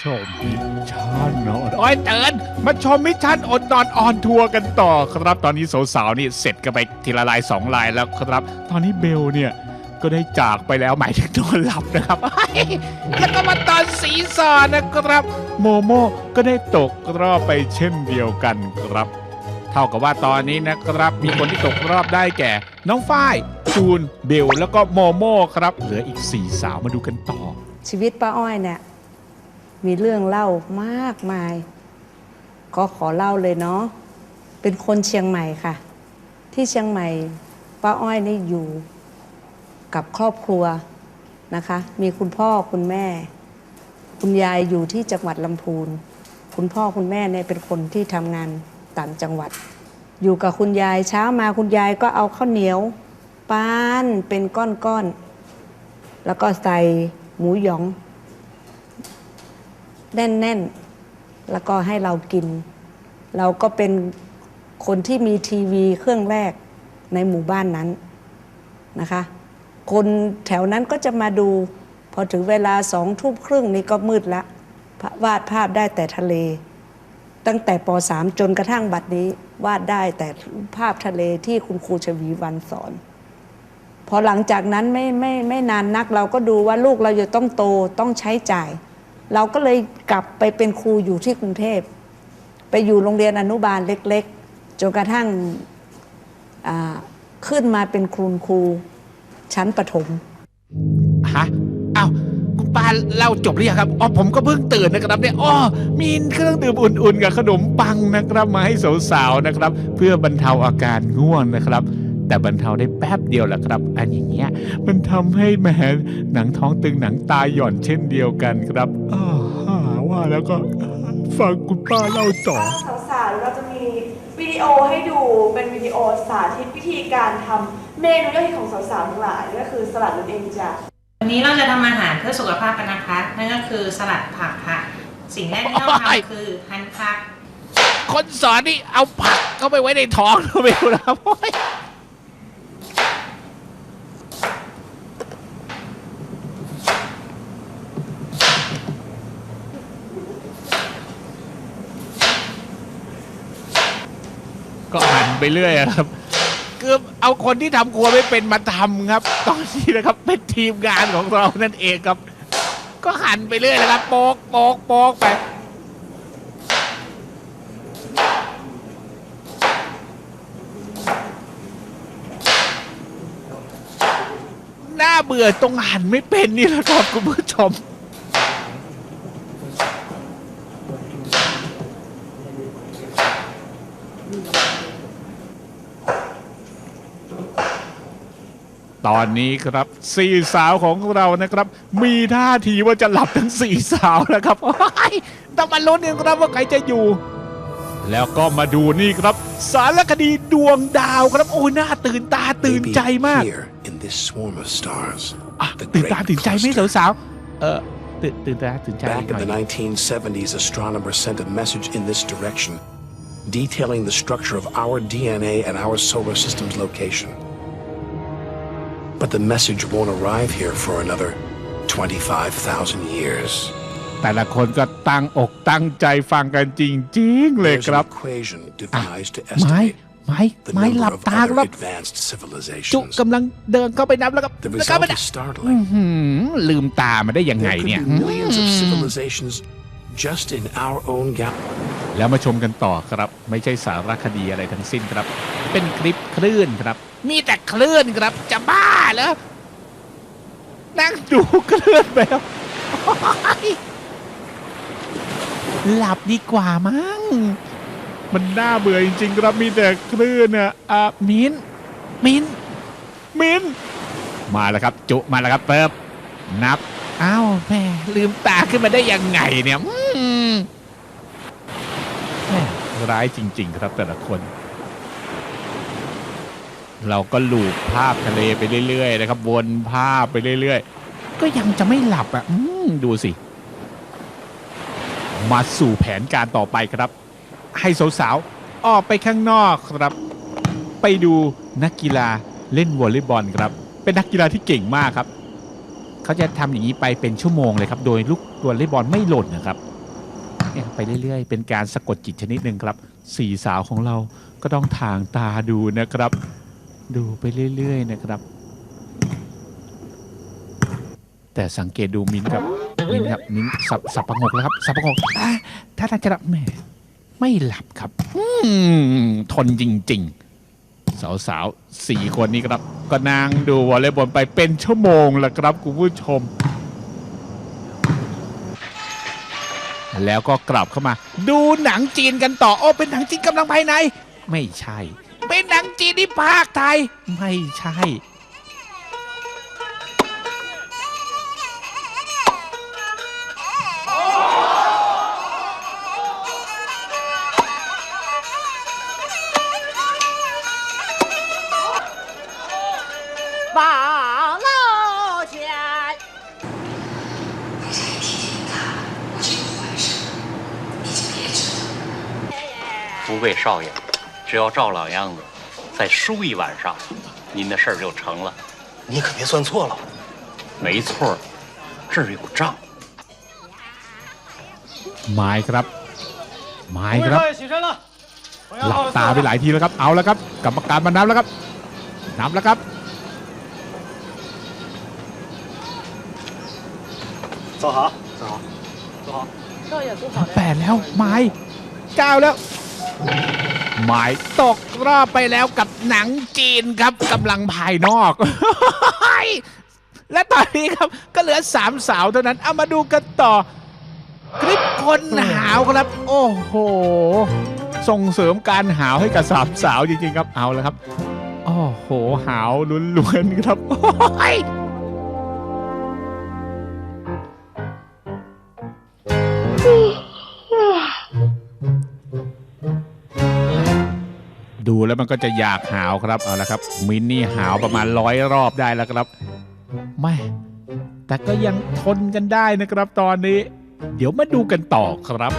ชมมิชชั่นเนาะโอ้ยเตือนมาชมมิชชั่นอดนอนออนทัวร์กันต่อครับ ตอนนี้สาวๆนี่เสร็จกันไปทีละลายสองลายแล้วครับ ตอนนี้เบลเนี่ยก็ได้จากไปแล้วหมายถึงนอนหลับนะครับ แล้วก็มาตอนสีสอนะครับ โมโมก็ได้ตกรอบไปเช่นเดียวกันครับ เท่ากับว่าตอนนี้นะครับ มีคนที่ตกรอบได้แก่ น้องฝ้ายจูนเบลแล้วก็โมโมครับ เหลืออีก4สาวมาดูกันต่อ ชีวิตป้าอ้อยเนี่ย มีเรื่องเล่ามากมาย ก็ขอเล่าเลยเนาะเป็นคนเชียงใหม่ค่ะ ที่เชียงใหม่ป้าอ้อยนี่อยู่กับครอบครัวนะคะ มีคุณพ่อคุณแม่ คุณยายอยู่ที่จังหวัดลำพูน คุณพ่อคุณแม่เนี่ยเป็นคนที่ทำงานต่างจังหวัด อยู่กับคุณยายเช้ามาคุณยายก็เอาข้าวเหนียวป้านเป็นก้อนๆแล้วก็ใส่หมูหยอง แน่นๆ แล้วก็ให้เรากิน เราก็เป็นคนที่มีทีวีเครื่องแรกในหมู่บ้านนั้นนะคะ คนแถวนั้นก็จะมาดู พอถึงเวลาสองทุ่มครึ่งนี่ก็มืดละวาดภาพได้แต่ทะเล ตั้งแต่ป .3 จนกระทั่งบัดนี้ วาดได้แต่ภาพทะเลที่คุณครูชวีวันสอน พอหลังจากนั้นไม่ไม่ไม่นานนักเราก็ดูว่าลูกเราจะต้องโตต้องใช้จ่าย เราก็เลยกลับไปเป็นครูอยู่ที่กรุงเทพ ไปอยู่โรงเรียนอนุบาลเล็กๆ จนกระทั่งขึ้นมาเป็นครูครูชั้นประถมฮะอ้าวคุณป้าเล่าจบหรือยังครับอ๋อผมก็เพิ่งตื่นนะครับเนี่ยอ๋อมีเครื่องดื่มอุ่นๆ กับขนมปังนะครับ มาให้สาวๆนะครับ เพื่อบรรเทาอาการง่วงนะครับ แต่บรรเทาได้แป๊บเดียวแหละครับ อันอย่างเงี้ยมันทำให้แหมหนังท้องตึงหนังตาหย่อนเช่นเดียวกันครับอ้าวว่าแล้วก็ฟังคุณป้าเล่าต่อสาวๆเราจะมีวิดีโอให้ดูเป็นวิดีโอสาธิตวิธีการทำเมนูยอดฮิตของสาวๆทั้งหลายก็คือสลัดนั่นเองจ้ะวันนี้เราจะทำอาหารเพื่อสุขภาพกันนะคะนั่นก็คือสลัดผักค่ะสิ่งแรกที่ต้องโอ้ยทำคือหั่นผักคนสอนนี่เอาผักเข้าไปไว้ในท้องเราไม่รู้นะครับโอ๊ ไปเรื่อยครับคือเอาคนที่ทำครัวไม่เป็นมาทำครับ ตอนนี้นะครับเป็นทีมงานของเรานั่นเองครับ ก็หันไปเรื่อยนะครับโปกโปกโปกไปน่าเบื่อตรงหันไม่เป็นนี่แหละครับคุณผู้ชม ตอนนี้ครับสี่สาวของเรานะครับ มีท่าทีว่าจะหลับทั้งสี่สาวแล้วครับโอ้ยต้องมาลุ้นกันครับว่าใครจะอยู่ แล้วก็มาดูนี่ครับ สารคดีดวงดาวครับโอ้ยน่าตื่นตาตื่น Maybe ใจมาก Here in this swarm of stars, อะ the ตื่น great ตาตื่นใจไหม cluster. สาวๆเออตื่นตื่นตาตื่นใจ Back ห in น่อย the 1970s, astronomers sent a message in this direction, detailing the structure of our DNA and our solar system's location. But the message won't arrive here for another 25,000 years. แต่ละคนก็ตั้งอกตั้งใจฟังกันจริง ๆ เลย There's ครั an บ equation devised to ไม้ estimate ไม้ the ไม้หลับ number of ตาครับ other advanced จุ civilizations. กำลังเดินเข้าไปนับแล้วก็ The แล้วก็ result ไม่ได้ is อื้อ startling. หือลืมตามาได้ยังไง There could เนี่ย be millions of civilizations just in our own galaxy. แล้วมาชมกันต่อครับ ไม่ใช่สารคดีอะไรทั้งสิ้นครับ เป็นคลิปคลื่นครับ มีแต่คลื่นครับ จะบ้าเหรอนั่งดูคลื่นไปแล้วโอ๊ยหลับดีกว่ามั้งมันน่าเบื่อจริงๆครับมีแต่คลื่นอะอะมินมินมินมาแล้วครับ จุมาแล้วครับเปิบนับอ้าวแม่ลืมตาขึ้นมาได้ยังไงเนี่ยอืม แม่ ร้ายจริง ๆ ครับแต่ละคน เราก็ลูบภาพทะเลไปเรื่อยๆนะครับวนภาพไปเรื่อยๆ ก็ยังจะไม่หลับอะอืมดูสิ มาสู่แผนการต่อไปครับ ให้สาวๆออกไปข้างนอกครับ ไปดูนักกีฬาเล่นวอลเลย์บอลครับ เป็นนักกีฬาที่เก่งมากครับ เขาจะทำอย่างนี้ไปเป็นชั่วโมงเลยครับ โดยลูกตัวเล่บอลไม่หล่นนะครับ เนี่ยไปเรื่อยๆ เป็นการสะกดจิตชนิดหนึ่งครับสี่สาวของเราก็ต้องทางตาดูนะครับ ดูไปเรื่อยๆนะครับ แต่สังเกตดูมินครับมินครับมินสับสับประงกแล้วครับสับประงกถ้าท่างจะหลับแม่ไม่หลับครับอืทนจริง ๆ สาวๆสี่คนนี้ครับ ก็นั่งดูวอลเลย์บอลไปเป็นชั่วโมงแล้วครับคุณผู้ชม แล้วก็กลับเข้ามา ดูหนังจีนกันต่อโอ้เป็นหนังจีนกำลังภายใน ไม่ใช่ เป็นหนังจีนที่ภาคไทย ไม่ใช่ 福贵少爷，只要照老样子，再输一晚上，您的事儿就成了。你可别算错了。没错儿，这儿有账。 ไม้ครับ ไม้ครับ หลับตาไปหลายทีแล้วครับ เอาแล้วครับ กรรมการมานับแล้วครับ นับแล้วครับ 走好，走好，走好。นับแปดแล้ว ไม้เก้าแล้ว ไม้ตกรอบไปแล้วกับหนังจีนครับกำลังภายนอก และตอนนี้ครับก็เหลือสามสาวเท่านั้น เอามาดูกันต่อ คลิปคนหาวครับ โอ้โห ส่งเสริมการหาวให้กับสามสาวจริงๆครับเอาแล้วครับ โอ้โห หาวล้วนๆครับ แล้วมันก็จะอยากหาวครับเอาละครับ มินนี่หาวประมาณร้อยรอบได้แล้วครับไม่แต่ก็ยังทนกันได้นะครับตอนนี้ เดี๋ยวมาดูกันต่อครับ